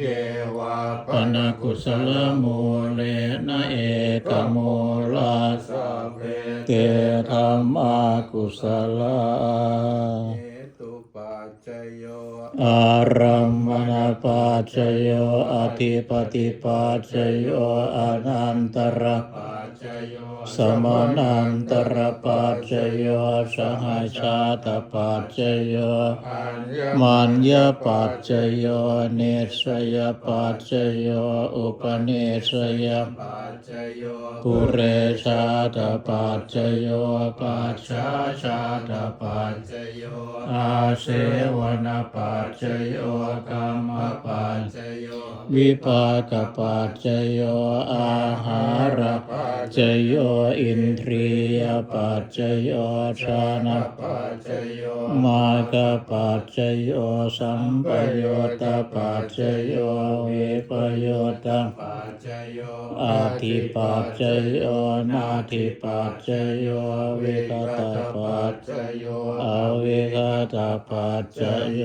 เยวะปนกุศลมูเลนะเอกโมลาสสัพเพเตธรรมากุศลาเหตุปั จจโยอารัมมณปัจจโยอธิปติปัจจโยอนันตระปัจจโยสมานันตระปัจจโยสหชาตปัจจโยอัญญมัญญปัจจโยเนสยปัจจโยอุปเนสยปัจจโยปุเรชาตปัจจโยปัจฉาชาตปัปัจจจโยอาเสวนปัจจโยกรรมปัปัจจจโยวิปากปัจจโยอาหารปัจจโยอินทรียปัจจโยชานะปัจจโยมาคปัจจโยสัมปโยตปัจจโยวิปโยตปัจจโยอาทิปัจจโยนาทิปัจจโยวิคตปัจจโยอวิค ตปัจจโย